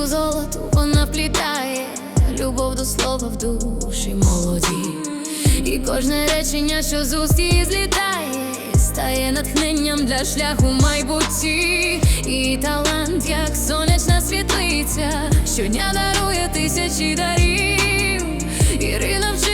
нитку золоту вона плітає, любов до слова в душі молоді, і кожне речення, що з уст злітає, стає натхненням для шляху майбутті, і талант, як сонячна світлиця, щодня дарує тисячі дарів, Ірина вчить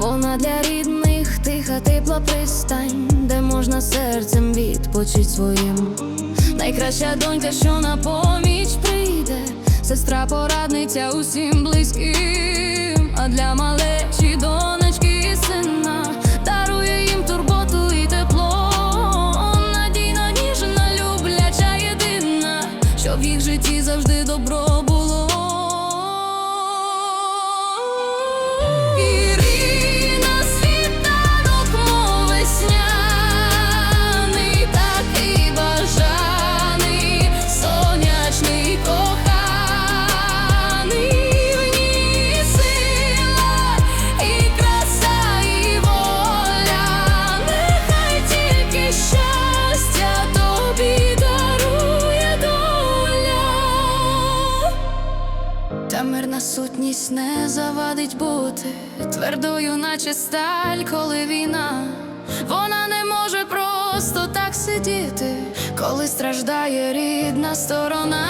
Вона для рідних тиха тепла пристань, де можна серцем відпочить своїм. Найкраща донька, що на поміч прийде, сестра порадниця усім близьким. А для малечі донечки і сина дарує їм турботу і тепло. Надійна, ніжна, любляча, єдина, щоб в їх житті завжди добро Сутність не завадить бути твердою, наче сталь, коли війна. Вона не може просто так сидіти, коли страждає рідна сторона.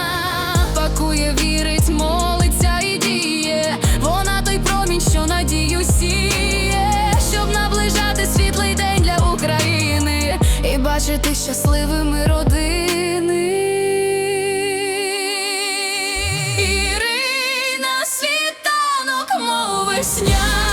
Пакує, вірить, молиться і діє. Вона той промінь, що надію сіє, щоб наближати світлий день для України і бачити щасливими родини. Весня.